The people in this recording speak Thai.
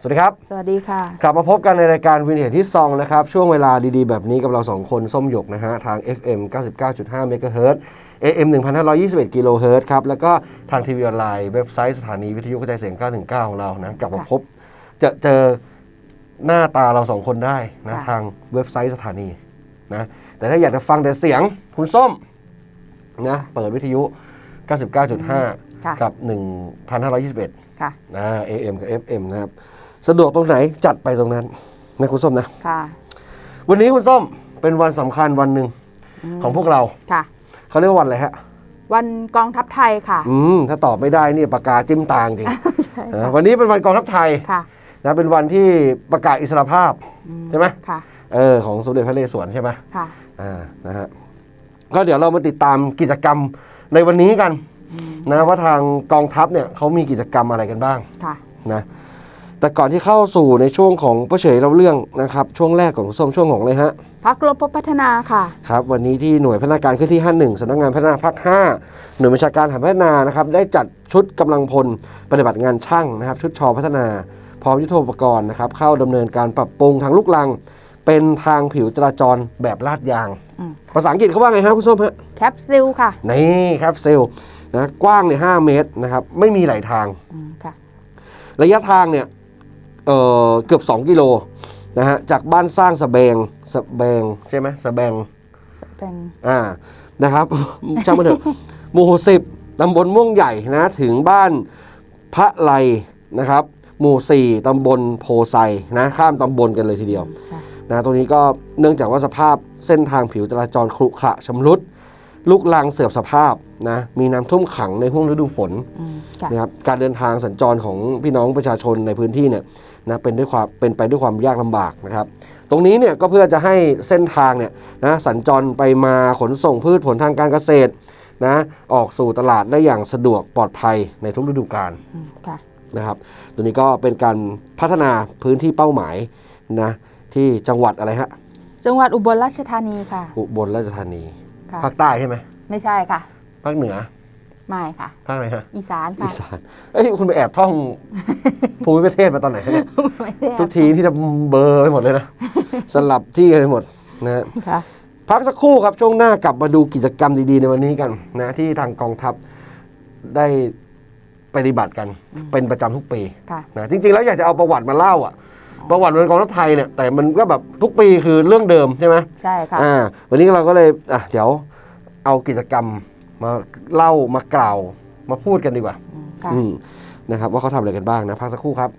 สวัสดีครับ สวัสดีค่ะ กลับมาพบกันในรายการวินเทจที่ซองนะครับ ช่วงเวลาดีๆ แบบนี้กับเรา 2 คนส้มหยกนะฮะ ทาง FM 99.5 MHz AM 1521กิโลเฮิรตซ์ครับ แล้วก็ทางทีวีออนไลน์ เว็บไซต์สถานีวิทยุกระจายเสียง 919 ของเรานะ กลับมาค่ะพบเจอเจอหน้าตาเราสองคนได้นะ ค่ะ ทางเว็บไซต์สถานีนะ แต่ถ้าอยากจะฟังแต่เสียงคุณส้มนะเปิดวิทยุ 99.5 ค่ะ กับ 1,521 ค่ะ นะ AM กับ FM นะครับ สะดวกตรงไหนจัดไปตรงนั้นนะคุณส้มนะ ค่ะ วันนี้คุณส้มเป็นวันสำคัญวันหนึ่งของพวกเราค่ะ เขาเรียกว่าวันอะไรฮะ วันกองทัพไทยค่ะ อืมถ้าตอบไม่ได้นี่ปากกาจิ้มตาจริงใช่นะค่ะวันนี้เป็นวันกองทัพไทยค่ะนะเป็นวันที่ประกาศอิสรภาพ อืใช่ไหม ค่ะ เออของสมเด็จพระนเรศวรใช่ไหมค่ะ อ่านะฮะก็เดี๋ยวเรามาติดตามกิจกรรมในวันนี้กัน นะว่าทางกองทัพเนี่ยเขามีกิจกรรมอะไรกันบ้างค่ะ นะ แต่ก่อนที่เข้าสู่ในช่วงของประเฉยเราเรื่องนะครับ ช่วงแรกของคุณส้มช่วงของเลยฮะพักรบพบพัฒนาค่ะ ครับ วันนี้ที่หน่วยพัฒนาการขึ้นที่ 51สำนักงานพัฒนาภาค5หน่วยบัญชาการฐานพัฒนานะครับ ได้จัดชุดกำลังพลปฏิบัติงานช่างนะครับ ชุดชอพัฒนา พร้อมยุทโธปกรณ์นะครับ เข้าดำเนินการปรับปรุงทางลูกลัง เป็นทางผิวจราจรแบบลาดยางอืมภาษาอังกฤษเขาว่าไงครับคุณส้มฮะแคปซิลค่ะ นี่ครับเซลนะกว้างเนี่ย5เมตรนะครับไม่มีไหลทางอืมค่ะระยะทางเนี่ย เอ่อเกือบ 2 กิโลนะฮะจากบ้านสร้างสะแบงสะแบงใช่ไหมสะแบงเป็นอ่านะครับ ช่างมันเถอะหมู่สิบตำบลม่วงใหญ่นะ ถึงบ้านพระไลนะครับ หมู่สี่ตำบลโพไซนะข้ามตำบลกันเลยทีเดียวค่ะนะตรงนี้ก็เนื่องจากว่าสภาพเส้นทางผิวจราจรครุขระชำรุด ลูกลังเสื่อมสภาพนะมีน้ำท่วมขังในห่วงฤดูฝนอืมค่ะนะครับการเดินทางสัญจรของพี่น้องประชาชนในพื้นที่เนี่ยนะเป็นด้วยความเป็นไปด้วยความยากลำบากนะครับ ตรงนี้เนี่ยก็เพื่อจะให้เส้นทางเนี่ยนะสัญจรไปมาขนส่งพืชผลทางการเกษตรนะออกสู่ตลาดได้อย่างสะดวกปลอดภัยในทุกฤดูกาลอืมค่ะนะครับ ตัวนี้ก็เป็นการพัฒนาพื้นที่เป้าหมายนะที่จังหวัดอะไรฮะจังหวัดอุบลราชธานีค่ะ อุบลราชธานี ค่ะ ภาคใต้ใช่ไหมไม่ใช่ค่ะ ภาคเหนือไม่ค่ะ ภาคไหนฮะอีสานอีค่ะสานเอ้ยคุณไปแอบท่องภูมิประเทศมาตอนไหนฮะเนี่ยไม่ได้ทุกทีที่จะเบลอร์ไปหมดเลยนะ สลับที่กันไปหมดนะฮะ ค่ะ พักสักครู่ครับ ช่วงหน้ากลับมาดูกิจกรรมดีๆในวันนี้กันนะที่ทางกองทัพได้ปฏิบัติกันเป็นประจำทุกปีค่ะ นะจริงๆแล้วอยากจะเอาประวัติมาเล่าอะ ประวัติของกองทัพไทยเนี่ยแต่มันก็แบบทุกปีคือเรื่องเดิมใช่ไหมใช่ค่ะอ่าวันนี้เราก็เลยอะเดี๋ยวเอากิจกรรมมาเล่ามากล่าวมาพูดกันดีกว่าอืมค่ะอืมนะครับว่าเขาทำอะไรกันบ้างนะพักสักครู่ครับ